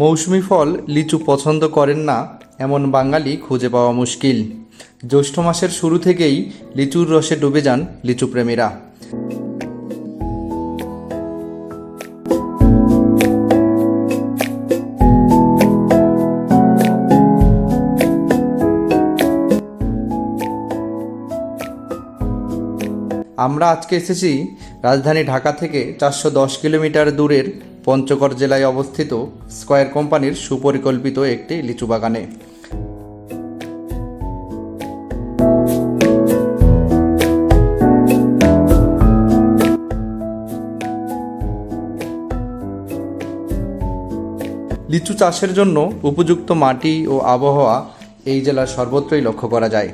মৌসুমি ফল লিচু পছন্দ করেন না, এমন বাঙালি খুঁজে পাওয়া মুশকিল। জ্যৈষ্ঠ মাসের শুরু থেকেই লিচুর রসে ডুবে যান লিচু প্রেমীরা। আমরা আজকে এসেছি রাজধানী ঢাকা থেকে চারশো দশ কিলোমিটার দূরের পঞ্চগড় জেলায় অবস্থিত স্কয়ার কোম্পানির সুপরিকল্পিত একটি লিচু বাগানে। লিচু চাষের জন্য উপযুক্ত মাটি ও আবহাওয়া এই জেলার সর্বত্রই লক্ষ্য করা যায়।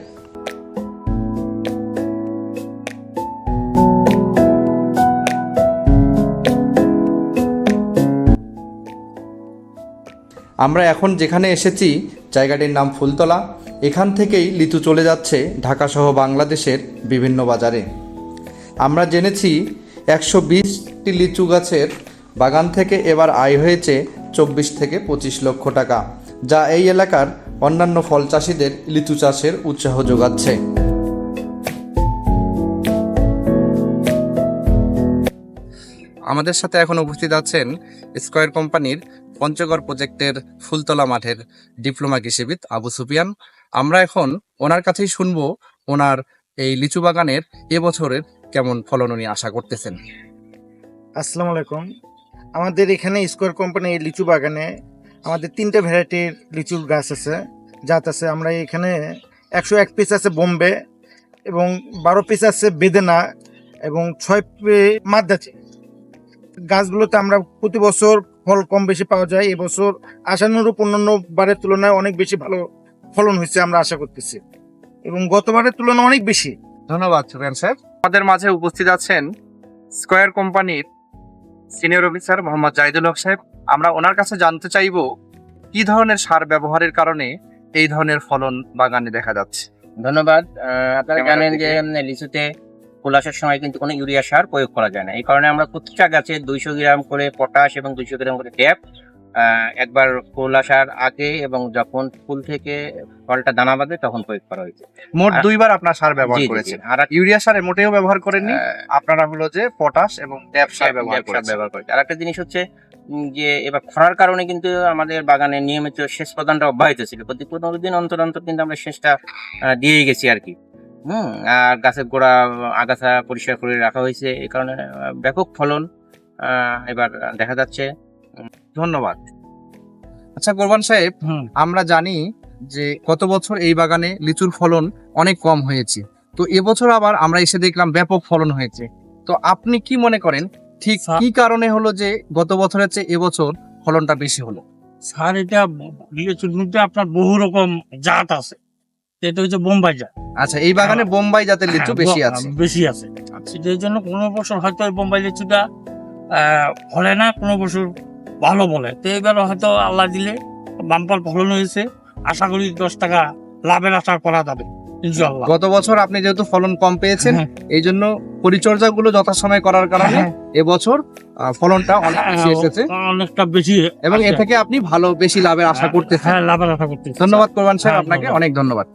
আমরা এখন যেখানে এসেছি, জায়গাটির নাম ফুলতলা। এখান থেকেই লিচু চলে যাচ্ছে ঢাকাসহ বাংলাদেশের বিভিন্ন বাজারে। আমরা জেনেছি একশো বিশটি লিচু গাছের বাগান থেকে এবার আয় হয়েছে চব্বিশ থেকে পঁচিশ লক্ষ টাকা, যা এই এলাকার অন্যান্য ফল চাষিদের লিচু চাষের উৎসাহ যোগাচ্ছে। আমাদের সাথে এখন উপস্থিত আছেন স্কয়ার কোম্পানির পঞ্চগড় প্রজেক্টের ফুলতলা মাঠের ডিপ্লোমা কৃষিবিদ আবু সুফিয়ান। আমরা এখন ওনার কাছেই শুনব ওনার এই লিচু বাগানের এবছরের কেমন ফলন উনি আশা করতেছেন। আসসালামু আলাইকুম। আমাদের এখানে স্কোয়ার কোম্পানি এই লিচু বাগানে আমাদের তিনটে ভ্যারাইটির লিচুর গাছ আছে, জাত আছে। আমরা এখানে একশো এক পিস আছে বোম্বে এবং বারো পিস আছে বেদেনা এবং ছয় মাদ্দাচি গাছগুলোতে আমরা প্রতি বছর ফল কম বেশি পাওয়া যায়। এবছর আশানুরূপ অন্যান্য বারের তুলনায় অনেক বেশি ভালো ফলন হয়েছে আমরা আশা করতেছি। এবং গতবারের তুলনায় অনেক বেশি। ধন্যবাদ সুফিয়ান সাহেব আমাদের মাঝে উপস্থিত আছেন স্কয়ার কোম্পানির সিনিয়র অফিসার মোহাম্মদ জাহিদুল হক সাহেব। আমরা ওনার কাছে জানতে চাইব কি ধরনের সার ব্যবহারের কারণে এই ধরনের ফলন বাগানে দেখা যাচ্ছে? ধন্যবাদ। আপনারা জানেন যে লিচুতে আসার সময় কিন্তু কোনো ইউরিয়া সার প্রয়োগ করা যায় না। এই কারণে আমরা প্রত্যেকটা গাছে দুইশো গ্রাম করে পটাশ এবং দুইশো গ্রাম করে ট্যাপ একবার ফুল আসার আগে এবং যখন ফুল থেকে ফলটা দানা বাঁধে তখন প্রয়োগ করা হয়েছে। মোট দুইবার আপনার সার ব্যবহার। করেছেন। আর ইউরিয়া সারে মোটেও ব্যবহার করেননি। আপনারা হলো যে পটাশ এবং ট্যাপ সার ব্যবহার করেছেন। করেছে আর একটা জিনিস হচ্ছে যে এবার খরার কারণে কিন্তু আমাদের বাগানে নিয়মিত সেচ প্রদানটা অব্যাহত ছিল। প্রতি পনেরো দিন অন্তর অন্তর কিন্তু আমরা সেচটা আহ, দিয়েই গেছি আর কি। হুম। আর গাছের গোড়া আগাছা পরিষ্কার করে রাখা হয়েছে। এই কারণে ব্যাপক ফলন এবার দেখা যাচ্ছে। ধন্যবাদ। আচ্ছা কোরবান সাহেব আমরা জানি যে গত বছর এই বাগানে লিচুর ফলন অনেক কম হয়েছে। তো এবছর আবার আমরা এসে দেখলাম ব্যাপক ফলন হয়েছে। তো আপনি কি মনে করেন ঠিক কি কারণে হলো যে গত বছরের চেয়ে এবছর ফলনটা বেশি হলো? স্যার এটা লিচুর মধ্যে আপনার বহু রকম জাত আছে। এটা হচ্ছে বোম্বাই জাত। আচ্ছা এই বাগানে বোম্বাই জাতের লিচু হ্যাঁ, বেশি আছে। বেশি আছে এই জন্য কোনো বছর হয়তো বোম্বাই লিচুটা ফলে না কোনো বছর ভালো বলে তো এবার হয়তো আল্লাহ দিলে বাম্পার ফলন হয়েছে। আশা করি দশ টাকা লাভের আশা করা যাবে ইনশাল্লাহ গত বছর আপনি যেহেতু ফলন কম পেয়েছেন হ্যাঁ, এই জন্য পরিচর্যা গুলো যথাসময়ে করার কারণে হ্যাঁ, এবছর ফলনটা অনেক বেশি এসেছে। অনেকটা বেশি এবং এ থেকে আপনি ভালো বেশি লাভের আশা করতেছেন। হ্যাঁ লাভের আশা করতেছি। ধন্যবাদ কোরবান সাহেব হ্যাঁ, আপনাকে অনেক ধন্যবাদ।